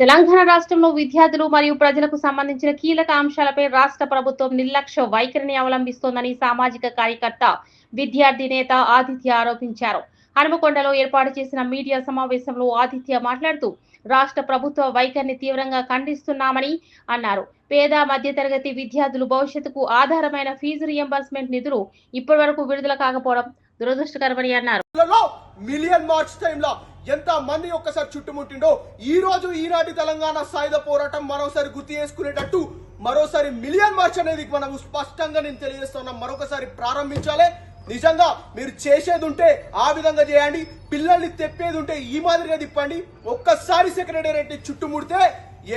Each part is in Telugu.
తెలంగాణ రాష్ట్రంలో విద్యార్థులు మరియు ప్రజలకు సంబంధించిన కీలక అంశాలపై రాష్ట్ర ప్రభుత్వం నిర్లక్ష్య వైఖరిని అవలంబిస్తోందని సామాజిక కార్యకర్త విద్యార్థి నేత ఆదిత్య ఆరోపించారు. హనుమకొండలో ఏర్పాటు చేసిన మీడియా సమావేశంలో ఆదిత్య మాట్లాడుతూ రాష్ట్ర ప్రభుత్వ వైఖరిని తీవ్రంగా ఖండిస్తున్నామని అన్నారు. పేద మధ్యతరగతి విద్యార్థులు భవిష్యత్తుకు ఆధారమైన ఫీజు రియంబర్స్మెంట్ నిధులు ఇప్పటి వరకు విడుదల కాకపోవడం దురదృష్టకరమని అన్నారు. మిలియన్ టైంలో ఎంత మంది ఒక్కసారి చుట్టుముట్టిండో ఈ రోజు ఈనాటి తెలంగాణ సాయుధ పోరాటం మరోసారి గుర్తు చేసుకునేటట్టు మరోసారి మిలియన్ మార్చ్ అనేది మనకు స్పష్టంగా నేను తెలియజేస్తున్నా. మరొకసారి ప్రారంభించాలి. నిజంగా మీరు చేసేది ఉంటే ఆ విధంగా చేయండి. పిల్లల్ని తెప్పేది ఉంటే ఈ మాదిరిగా తిప్పండి. ఒక్కసారి సెక్రటేరియట్ చుట్టుముడితే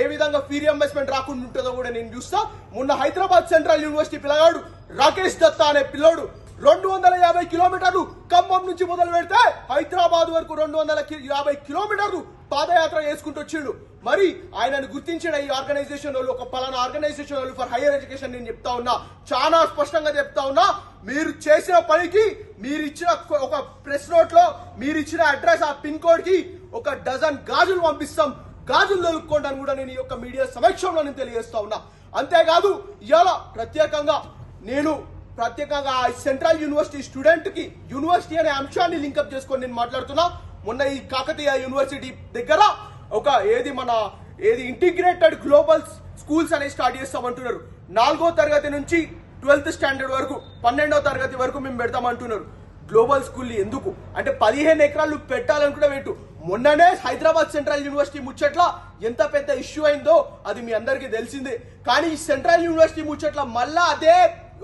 ఏ విధంగా ఫీ రియంబర్స్మెంట్ రాకుండా ఉంటుందో కూడా నేను చూస్తా. మొన్న హైదరాబాద్ సెంట్రల్ యూనివర్సిటీ పిల్లగాడు రాకేష్ దత్తా అనే పిల్లోడు రెండు వందల యాభై కిలోమీటర్లు ఖమ్మం నుంచి మొదలు పెడితే హైదరాబాద్ వరకు రెండు వందల యాభై కిలోమీటర్లు పాదయాత్ర చేసుకుంటూ వచ్చిండు. మరి ఆయనను గుర్తించిన ఈ ఆర్గనైజేషన్ వాళ్ళు ఒక పలానా ఆర్గనైజేషన్ వాళ్ళు ఫర్ హైయర్ ఎడ్యుకేషన్ నేను చెప్తా ఉన్నా చాలా స్పష్టంగా చెప్తా ఉన్నా మీరు చేసిన పనికి మీరు ఇచ్చిన ఒక ప్రెస్ నోట్లో మీరు ఇచ్చిన అడ్రస్ ఆ పిన్ కోడ్కి ఒక డజన్ గాజులు పంపిస్తాం. గాజులు దొరుకుకోండి అని కూడా నేను ఈ యొక్క మీడియా సమక్షంలో నేను తెలియజేస్తా ఉన్నా. అంతేకాదు ఇవాళ ప్రత్యేకంగా నేను ప్రత్యేకంగా సెంట్రల్ యూనివర్సిటీ స్టూడెంట్కి యూనివర్సిటీ అనే అంశాన్ని లింకప్ చేసుకొని నేను మాట్లాడుతున్నా. మొన్న ఈ కాకతీయ యూనివర్సిటీ దగ్గర ఒక ఏది మన ఏది ఇంటిగ్రేటెడ్ గ్లోబల్ స్కూల్స్ అనేవి స్టార్ట్ చేస్తామంటున్నారు. నాలుగో తరగతి నుంచి ట్వెల్త్ స్టాండర్డ్ వరకు పన్నెండో తరగతి వరకు మేము పెడతామంటున్నారు. గ్లోబల్ స్కూల్ ఎందుకు? అంటే పదిహేను ఎకరాలు పెట్టాలనుకుంటే పెట్టు. మొన్ననే హైదరాబాద్ సెంట్రల్ యూనివర్సిటీ ముచ్చట్ల ఎంత పెద్ద ఇష్యూ అయిందో అది మీ అందరికీ తెలిసిందే. కానీ ఈ సెంట్రల్ యూనివర్సిటీ ముచ్చట్ల మళ్ళా అదే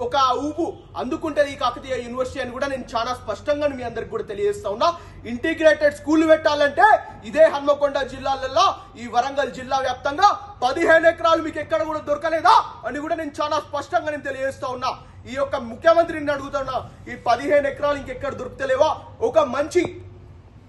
ఒక ఊపు అందుకుంటుంది ఈ కాకతీయ యూనివర్సిటీ అని కూడా నేను చాలా స్పష్టంగా మీ అందరికి కూడా తెలియజేస్తా ఉన్నా. ఇంటిగ్రేటెడ్ స్కూల్ పెట్టాలంటే ఇదే హన్మకొండ జిల్లాలలో ఈ వరంగల్ జిల్లా వ్యాప్తంగా పదిహేను ఎకరాలు మీకు ఎక్కడ కూడా దొరకలేదా అని కూడా నేను చాలా స్పష్టంగా నేను తెలియజేస్తా ఉన్నా. ఈ యొక్క ముఖ్యమంత్రిని అడుగుతున్నా ఈ పదిహేను ఎకరాలు ఇంకెక్కడ దొరుకుతలేవా? ఒక మంచి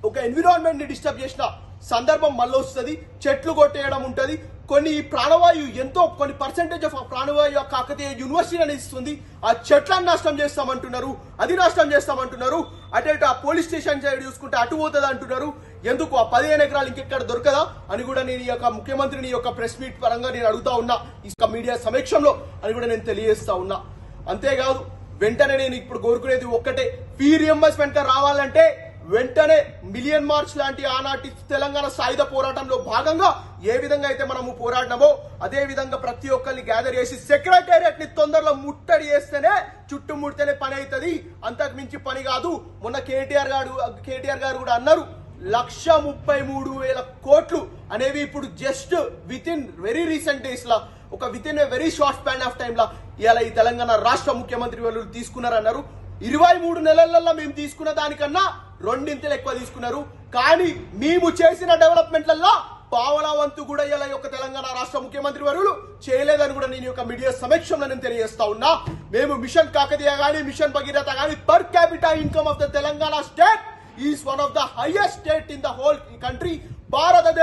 ఒక ఎన్విరాన్మెంట్ని డిస్టర్బ్ చేసిన సందర్భం మళ్ళీ వస్తుంది చెట్లు కొట్టేయడం ఉంటుంది. కొన్ని ప్రాణవాయువు ఎంతో కొన్ని పర్సెంటేజ్ ఆఫ్ ఆ ప్రాణవాయు కాకతీయ యూనివర్సిటీ అనేది ఇస్తుంది. ఆ చెట్లను నష్టం చేస్తామంటున్నారు అది నష్టం చేస్తామంటున్నారు. అటు ఇటు ఆ పోలీస్ స్టేషన్ సైడ్ చూసుకుంటే అటు పోతుంది అంటున్నారు. ఎందుకు? ఆ పదిహేను ఎకరాలు ఇంకెక్కడ దొరకదా? అని కూడా నేను ఈ యొక్క ముఖ్యమంత్రిని యొక్క ప్రెస్ మీట్ పరంగా నేను అడుగుతా ఉన్నా. ఈ యొక్క మీడియా సమీక్షంలో అని కూడా నేను తెలియజేస్తా ఉన్నా. అంతేకాదు వెంటనే నేను ఇప్పుడు కోరుకునేది ఒక్కటే. ఫీ రియంబర్స్మెంట్ రావాలంటే వెంటనే మిలియన్ మార్చ్ లాంటి ఆనాటి తెలంగాణ సాయుధ పోరాటంలో భాగంగా ఏ విధంగా అయితే మనము పోరాడినామో అదే విధంగా ప్రతి ఒక్కరిని గ్యాదర్ చేసి సెక్రటేరియట్ని తొందరలో ముట్టడి చేస్తేనే చుట్టుముడితేనే పని అవుతుంది అంతకు మించి పని కాదు. మొన్న కేటీఆర్ గారు కేటీఆర్ గారు కూడా అన్నారు లక్ష ముప్పై మూడు వేల కోట్లు అనేవి ఇప్పుడు just within very recent days లా ఒక within very short span of time లా ఇలా ఈ తెలంగాణ రాష్ట్ర ముఖ్యమంత్రి వాళ్ళు తీసుకున్నారన్నారు. ఇరవై మూడు నెలలలో మేము తీసుకున్న దానికన్నా రెండింతలు ఎక్కువ తీసుకున్నారు. కానీ మేము చేసిన డెవలప్మెంట్లలో పావలా వంతు కూడా ఇలా యొక్క తెలంగాణ రాష్ట్ర ముఖ్యమంత్రి వర్యులు చేయలేదని కూడా నేను యొక్క మీడియా సమక్షంలో నేను తెలియజేస్తా ఉన్నా. మేము మిషన్ కాకతీయ కానీ మిషన్ భగీరథ కానీ per capita income of the Telangana state is one of the highest state in the whole country భారతదేశ